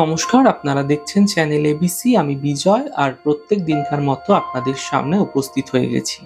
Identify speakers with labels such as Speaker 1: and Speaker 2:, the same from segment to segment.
Speaker 1: নমস্কার, আপনারা দেখছেন চ্যানেল এবিসি আমি বিজয় আর প্রত্যেক দিনকার মতো আপনাদের সামনে উপস্থিত হয়ে গেছি।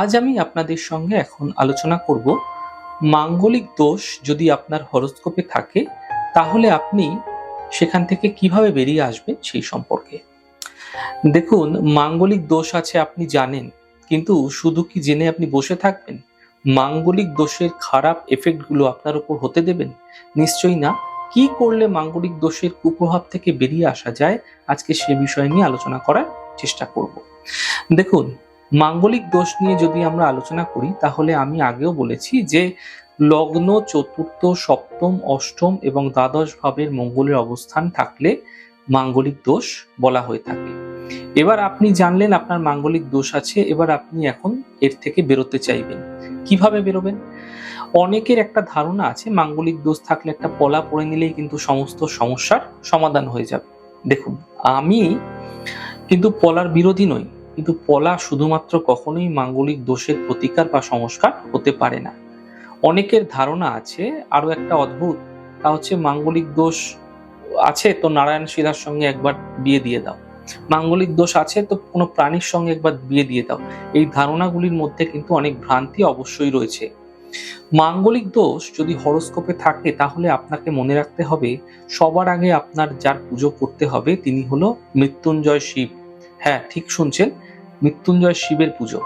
Speaker 1: আজ আমি আপনাদের সঙ্গে এখন আলোচনা করব, মাঙ্গলিক দোষ যদি আপনার হরস্কোপে থাকে, তাহলে আপনি সেখান থেকে কীভাবে বেরিয়ে আসবেন সেই সম্পর্কে। দেখুন, মাঙ্গলিক দোষ আছে আপনি জানেন, কিন্তু শুধু কি জেনে আপনি বসে থাকবেন? মাঙ্গলিক দোষের খারাপ এফেক্টগুলো আপনার উপর হতে দেবেন? নিশ্চয়ই না। কি করলে মাঙ্গলিক দোষের কুপ্রভাব থেকে বেরিয়ে আসা যায়, আজকে সে বিষয় নিয়ে আলোচনা করার চেষ্টা করব। দেখুন, মাঙ্গলিক দোষ নিয়ে যদি আমরা আলোচনা করি, তাহলে আমি আগেও বলেছি যে লগ্ন, চতুর্থ, সপ্তম, অষ্টম এবং দ্বাদশ ভাবের মঙ্গলের অবস্থান থাকলে মাঙ্গলিক দোষ বলা হয়ে থাকে। এবার আপনি জানলেন আপনার মাঙ্গলিক দোষ আছে, এবার আপনি এখন এর থেকে বেরোতে চাইবেন। কীভাবে বেরোবেন? অনেকের একটা ধারণা আছে, মাঙ্গলিক দোষ থাকলে একটা পলা পড়ে নিলেই কিন্তু সমস্ত সমস্যার সমাধান হয়ে যাবে। দেখুন, আমি কিন্তু পলার বিরোধী নই, কিন্তু পলা শুধুমাত্র কখনোই মাঙ্গলিক দোষের প্রতিকার বা সংস্কার হতে পারে না। অনেকের ধারণা আছে আরও একটা অদ্ভুত, তা হচ্ছে মাঙ্গলিক দোষ আছে, তো নারায়ণ শিলার সঙ্গে একবার বিয়ে দিয়ে দাও। মাঙ্গলিক দোষ আছে, তো কোনো প্রাণীর সঙ্গে একবার বিয়ে দিয়ে দাও। এই ধারণাগুলির মধ্যে কিন্তু অনেক ভ্রান্তি অবশ্যই রয়েছে। মাঙ্গলিক দোষ যদি হরস্কোপে থাকে, তাহলে আপনাকে মনে রাখতে হবে, সবার আগে আপনার যার পুজো করতে হবে, তিনি হলো মৃত্যুঞ্জয় শিব। হ্যাঁ ঠিক শুনছেন? মৃত্যুঞ্জয় শিবের পুজো।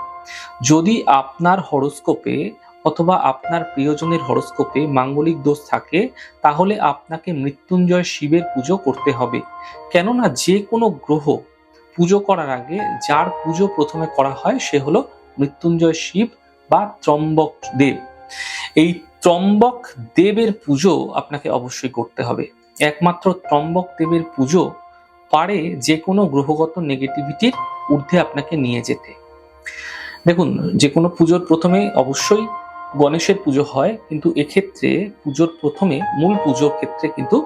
Speaker 1: যদি আপনার হরস্কোপে অথবা আপনার প্রিয়জনের হরস্কোপে মাঙ্গলিক দোষ থাকে, তাহলে আপনাকে মৃত্যুঞ্জয় শিবের পুজো করতে হবে। কেননা যে কোনো গ্রহ পুজো করার আগে যার পুজো প্রথমে করা হয়, সে হলো মৃত্যুঞ্জয় শিব বা ত্রম্বক দেব। এই ত্রম্বক দেবের পুজো আপনাকে অবশ্যই করতে হবে। একমাত্র ত্রম্বক দেবের পুজো পারে যে কোনো গ্রহগত নেগেটিভিটির ঊর্ধ্বে আপনাকে নিয়ে যেতে। দেখুন যে কোনো পুজোর প্রথমে অবশ্যই গণেশের পুজো হয়, কিন্তু এক্ষেত্রে পুজোর প্রথমে মূল পুজোর ক্ষেত্রে কিন্তু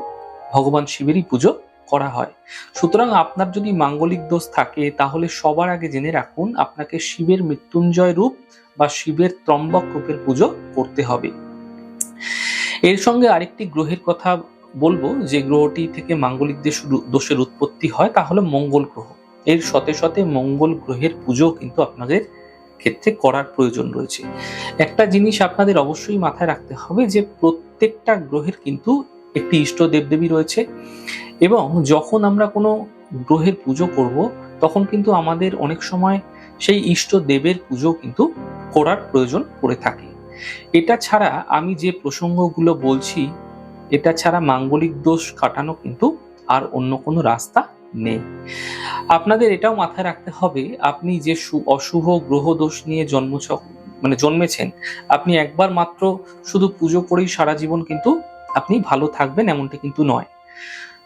Speaker 1: ভগবান শিবেরই পুজো করা হয়। সুতরাং আপনার যদি মাঙ্গলিক দোষ থাকে, তাহলে সবার আগে জেনে রাখুন, আপনাকে শিবের মৃত্যুঞ্জয় রূপ বা শিবের ত্রম্বক রূপের পুজো করতে হবে। এর সঙ্গে আরেকটি গ্রহের কথা বলব, যে গ্রহটি থেকে মাঙ্গলিক দেশ দোষের উৎপত্তি হয়, তা হলো মঙ্গল গ্রহ। এর শতে শতে মঙ্গল গ্রহের পুজো কিন্তু আপনাদের ক্ষেত্রে করার প্রয়োজন রয়েছে। একটা জিনিস আপনাদের অবশ্যই মাথায় রাখতে হবে, যে প্রত্যেকটা গ্রহের কিন্তু একটি ইষ্ট দেবদেবী রয়েছে এবং যখন আমরা কোনো গ্রহের পুজো করব, তখন কিন্তু আমাদের অনেক সময় সেই ইষ্ট দেবের পুজো কিন্তু করার প্রয়োজন পড়ে থাকে। এটা ছাড়া আমি যে প্রসঙ্গগুলো বলছি, এটা ছাড়া মাঙ্গলিক দোষ কাটানো কিন্তু আর অন্য কোনো রাস্তা নেই। আপনাদের এটাও মাথায় রাখতে হবে, আপনি যে অশুভ গ্রহ দোষ নিয়ে জন্মছক মানে জন্মেছেন, আপনি একবার মাত্র শুধু পুজো করেই সারা জীবন কিন্তু আপনি ভালো থাকবেন এমনটা কিন্তু নয়।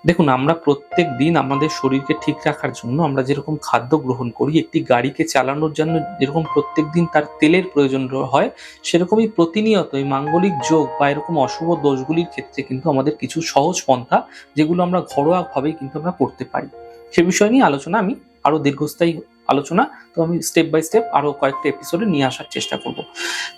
Speaker 1: দেখুন, আমরা প্রত্যেক দিন আমাদের শরীরকে ঠিক রাখার জন্য আমরা যেরকম খাদ্য গ্রহণ করি, একটি গাড়িকে চালানোর জন্য যেরকম প্রত্যেক দিন তার তেলের প্রয়োজন হয়, সেরকমই প্রতিনিয়ত এই মাঙ্গলিক যোগ বা এরকম অশুভ দোষগুলির ক্ষেত্রে কিন্তু আমাদের কিছু সহজ পন্থা যেগুলো আমরা ঘরোয়াভাবেই কিন্তু আমরা করতে পারি। সে বিষয় নিয়ে আলোচনা আমি আরও দীর্ঘস্থায়ী আলোচনা, তো আমি স্টেপ বাই স্টেপ আরও কয়েকটা এপিসোডে নিয়ে আসার চেষ্টা করব।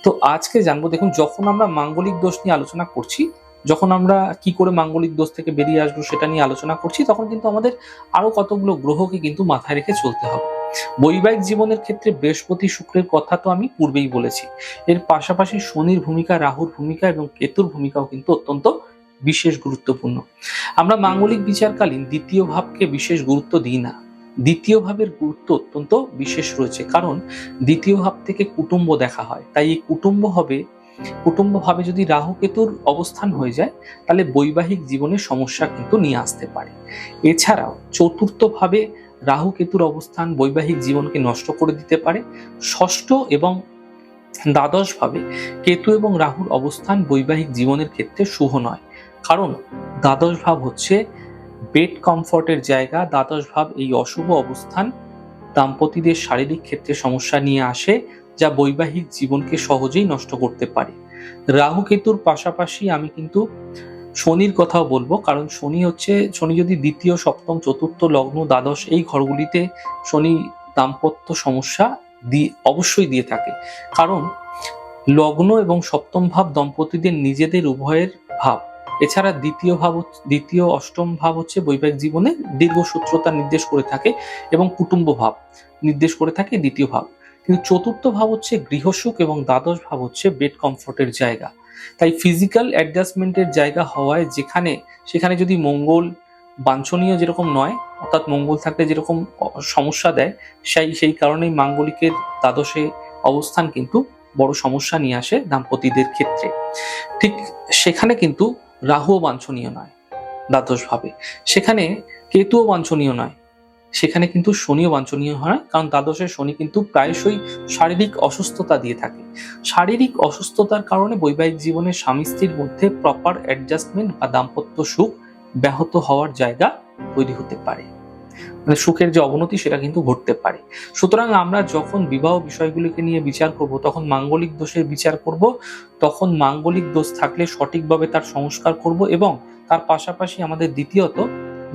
Speaker 1: তো আজকে জানব, দেখুন, যখন আমরা মাঙ্গলিক দোষ নিয়ে আলোচনা করছি যখন আমরা কি করে মাঙ্গলিক দোষ থেকে বেরিয়ে আসব সেটা নিয়ে আলোচনা করছি, তখন কিন্তু আমাদের আরও কতগুলো গ্রহকে কিন্তু মাথায় রেখে চলতে হবে। বৈবাহিক জীবনের ক্ষেত্রে বৃহস্পতি শুক্রের কথা তো আমি পূর্বেই বলেছি। এর পাশাপাশি শনির ভূমিকা, রাহুর ভূমিকা এবং কেতুর ভূমিকাও কিন্তু অত্যন্ত বিশেষ গুরুত্বপূর্ণ। আমরা মাঙ্গলিক বিচারকালীন দ্বিতীয় ভাবকে বিশেষ গুরুত্ব দিই না। দ্বিতীয় ভাবের গুরুত্ব অত্যন্ত বিশেষ রয়েছে, কারণ দ্বিতীয় ভাব থেকে কুটুম্ব দেখা হয়। তাই এই কুটুম্ব হবে কুটুম্ব ভাবে যদি রাহু কেতুর অবস্থান হয়ে যায়, তাহলে বৈবাহিক জীবনে সমস্যা কিন্তু নিয়ে আসতে পারে। এছাড়াও চতুর্থ ভাবে রাহু কেতুর অবস্থান বৈবাহিক জীবনকে নষ্ট করে দিতে পারে। ষষ্ঠ এবং দ্বাদশ ভাবে কেতু এবং রাহুর অবস্থান বৈবাহিক জীবনের ক্ষেত্রে শুভ নয়। কারণ দ্বাদশ ভাব হচ্ছে বেড কমফর্টের জায়গা দ্বাদশ ভাব এই অশুভ অবস্থান দাম্পতিদের শারীরিক ক্ষেত্রে সমস্যা নিয়ে আসে। যা বৈবাহিক জীবনকে সহজেই নষ্ট করতে পারে। রাহু কেতুর পাশাপাশি আমি কিন্তু শনির কথাও বলব, কারণ শনি হচ্ছে, শনি যদি দ্বিতীয়, সপ্তম, চতুর্থ, লগ্ন, দ্বাদশ এই ঘরগুলিতে শনি দাম্পত্য সমস্যা দিয়ে অবশ্যই দিয়ে থাকে। কারণ লগ্ন এবং সপ্তম ভাব দম্পতিদের নিজেদের উভয়ের ভাব। এছাড়া দ্বিতীয় ভাব দ্বিতীয়, অষ্টম ভাব হচ্ছে বৈবাহিক জীবনে দীর্ঘসূত্রতা নির্দেশ করে থাকে এবং কুটুম্ব ভাব নির্দেশ করে থাকে দ্বিতীয় ভাব। কিন্তু চতুর্থ ভাব হচ্ছে গৃহসুখ এবং দ্বাদশ ভাব হচ্ছে বেড কমফোর্টের জায়গা। তাই ফিজিক্যাল অ্যাডজাস্টমেন্টের জায়গা হওয়ায় যেখানে, সেখানে যদি মঙ্গল বাঞ্ছনীয় যেরকম নয়, অর্থাৎ মঙ্গল থাকলে যেরকম সমস্যা দেয়, সেই সেই কারণেই মাঙ্গলিকের দ্বাদশে অবস্থান কিন্তু বড় সমস্যা নিয়ে আসে দাম্পতিদের ক্ষেত্রে। ঠিক সেখানে কিন্তু রাহুও বাঞ্ছনীয় নয় দ্বাদশভাবে সেখানে কেতুও বাঞ্ছনীয় নয়। সেখানে কিন্তু শনিও বাঞ্ছনীয় হয়, কারণ দ্বাদশের শনি কিন্তু প্রায়শই শারীরিক অসুস্থতা দিয়ে থাকে। শারীরিক অসুস্থতার কারণে বৈবাহিক জীবনে স্বামী স্ত্রীর মধ্যে প্রপার অ্যাডজাস্টমেন্ট বা দাম্পত্য সুখ ব্যাহত হওয়ার জায়গা তৈরি হতে পারে। মানে সুখের যে অবনতি সেটা কিন্তু ঘটতে পারে। সুতরাং আমরা যখন বিবাহ বিষয়গুলিকে নিয়ে বিচার করব, তখন মাঙ্গলিক দোষের বিচার করব, তখন মাঙ্গলিক দোষ থাকলে সঠিকভাবে তার সংস্কার করব এবং তার পাশাপাশি আমাদের দ্বিতীয়ত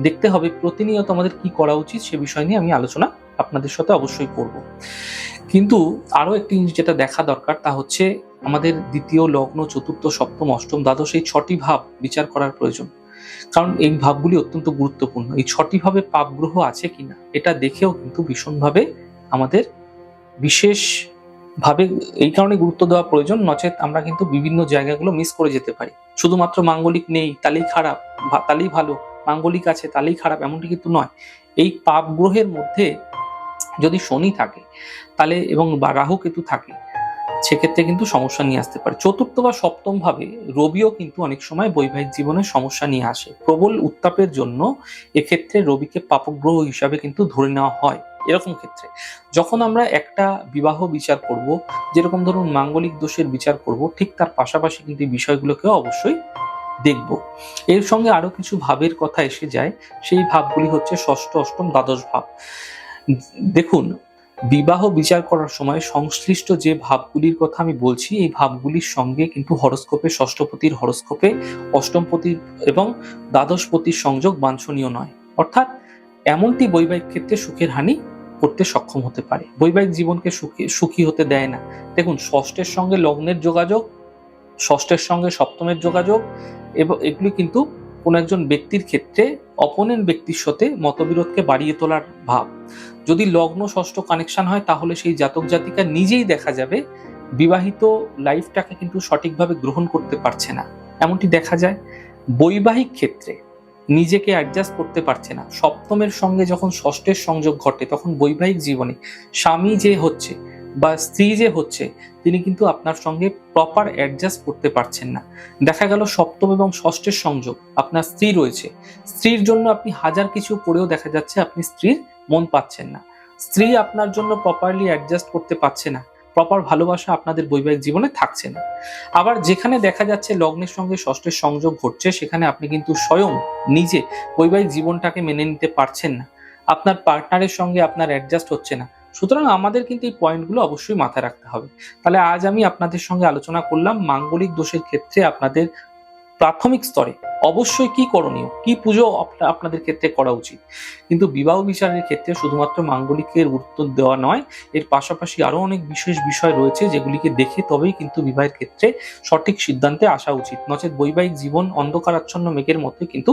Speaker 1: দেখতে হবে প্রতিনিয়ত আমাদের কি করা উচিত সে বিষয় নিয়ে আমি আলোচনা আপনাদের সাথে অবশ্যই করব। কিন্তু আরও একটি জিনিস যেটা দেখা দরকার তা হচ্ছে আমাদের দ্বিতীয় লগ্ন, চতুর্থ, সপ্তম, অষ্টম, দ্বাদশ এই ছটি ভাব বিচার করার প্রয়োজন। কারণ এই ভাবগুলি অত্যন্ত গুরুত্বপূর্ণ। এই ছটি ভাবে পাপ গ্রহ আছে কিনা এটা দেখেও কিন্তু ভীষণভাবে আমাদের বিশেষ ভাবে এই কারণে গুরুত্ব দেওয়া প্রয়োজন, নচেত আমরা কিন্তু বিভিন্ন জায়গাগুলো মিস করে যেতে পারি। শুধুমাত্র মাঙ্গলিক নেই তাহলেই খারাপ তাহলেই ভালো মাঙ্গলিক আছে তাহলেই খারাপ, এমনটি কিন্তু নয়। এই পাপ গ্রহের মধ্যে যদি শনি থাকে, তাহলে এবং বা রাহু কেতু থাকে, সেক্ষেত্রে কিন্তু সমস্যা নিয়ে আসতে পারে। চতুর্থ বা সপ্তম ভাবে রবিও কিন্তু অনেক সময় বৈবাহিক জীবনে সমস্যা নিয়ে আসে। প্রবল উত্তাপের জন্য এক্ষেত্রে রবিকে পাপগ্রহ হিসাবে কিন্তু ধরে নেওয়া হয় এরকম ক্ষেত্রে। যখন আমরা একটা বিবাহ বিচার করব, যেরকম ধরুন মাঙ্গলিক দোষের বিচার করব, ঠিক তার পাশাপাশি কিন্তু বিষয়গুলোকেও অবশ্যই দেখব। এর সঙ্গে আরও কিছু ভাবের কথা এসে যায়। সেই ভাবগুলি হচ্ছে ষষ্ঠ, অষ্টম, দ্বাদশ ভাব। দেখুন, বিবাহ বিচার করার সময় সংশ্লিষ্ট যে ভাবগুলির কথা আমি বলছি, এই ভাবগুলির সঙ্গে কিন্তু হরস্কোপে, ষষ্ঠপতির হরস্কোপে, অষ্টমপতির এবং দ্বাদশপতির সংযোগ বাঞ্ছনীয় নয়। অর্থাৎ এমনটি বৈবাহিক ক্ষেত্রে সুখের হানি করতে সক্ষম হতে পারে। বৈবাহিক জীবনকে সুখী সুখী হতে দেয় না। দেখুন, ষষ্ঠের সঙ্গে লগ্নের যোগাযোগ, ষষ্ঠের সঙ্গে সপ্তমের যোগাযোগ এবং এগুলি কিন্তু কোন একজন ব্যক্তির ক্ষেত্রে অপোনেন্ট ব্যক্তির সাথে মতবিরোধকে বাড়িয়ে তোলার ভাব। যদি লগ্ন ষষ্ঠ কানেকশন হয়, তাহলে সেই জাতক জাতিকা নিজেই দেখা যাবে বিবাহিত লাইফটাকে কিন্তু সঠিকভাবে গ্রহণ করতে পারছে না। এমনটি দেখা যায়। বৈবাহিক ক্ষেত্রে নিজেকে অ্যাডজাস্ট করতে পারছে না। সপ্তমের সঙ্গে যখন ষষ্ঠের সংযোগ ঘটে, তখন বৈবাহিক জীবনে স্বামী যে হচ্ছে বা স্ত্রী যে হচ্ছে, তিনি কিন্তু আপনার সঙ্গে প্রপার অ্যাডজাস্ট করতে পারছেন না। দেখা গেল সপ্তম এবং ষষ্ঠের সংযোগ, আপনার স্ত্রী রয়েছে। স্ত্রীর জন্য আপনি হাজার কিছু করেও দেখা যাচ্ছে আপনি স্ত্রীর মন পাচ্ছেন না। স্ত্রী আপনার জন্য প্রপারলি অ্যাডজাস্ট করতে পারছে না। প্রপার ভালোবাসা আপনাদের বৈবাহিক জীবনে থাকছে না। আবার যেখানে দেখা যাচ্ছে লগ্নের সঙ্গে ষষ্ঠের সংযোগ ঘটছে, সেখানে আপনি কিন্তু স্বয়ং নিজে বৈবাহিক জীবনটাকে মেনে নিতে পারছেন না। আপনার পার্টনারের সঙ্গে আপনার অ্যাডজাস্ট হচ্ছে না। সুতরাং আমাদের কিন্তু এই পয়েন্টগুলো অবশ্যই মাথায় রাখতে হবে। তাহলে আজ আমি আপনাদের সঙ্গে আলোচনা করলাম মাঙ্গলিক দোষের ক্ষেত্রে আপনাদের প্রাথমিক স্তরে অবশ্যই কি করণীয়, কি পুজো আপনাদের ক্ষেত্রে করা উচিত। কিন্তু বিবাহ বিচারের ক্ষেত্রে শুধুমাত্র মাঙ্গলিকের গুরুত্ব দেওয়া নয়, এর পাশাপাশি আরও অনেক বিশেষ বিষয় রয়েছে যেগুলিকে দেখে তবেই কিন্তু বিবাহের ক্ষেত্রে সঠিক সিদ্ধান্তে আসা উচিত। নচেত বৈবাহিক জীবন অন্ধকারাচ্ছন্ন মেঘের মধ্যে কিন্তু